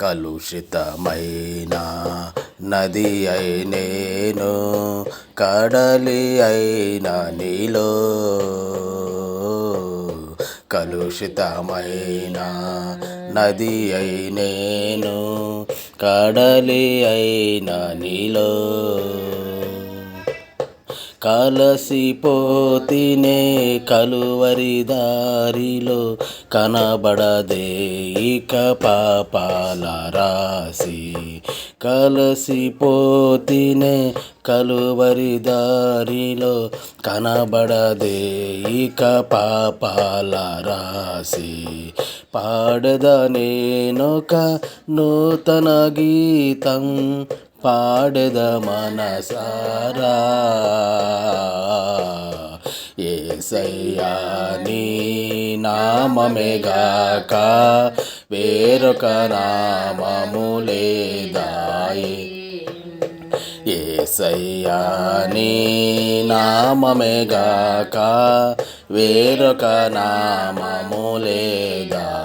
కలుషితమైన నది అయి నేను కడలి అయిన నీలో. కలుషితమైన నది అయి నేను కడలి అయిన నీలో. కలసిపోతినే కలువరి దారిలో కనబడదే ఇక పాపాల రాసి కలసిపోతినే కలువరి దారిలో కనబడదే ఇక పాపాల రాసి పాడద నేనొక నూతన గీతం పాడద మనసారా. ఏసయ్యా నీ నామమేగాక వేరొక నామము లేదాయి. ఏసయ్యా నీ నామమేగాక వేరొక నామము లేదా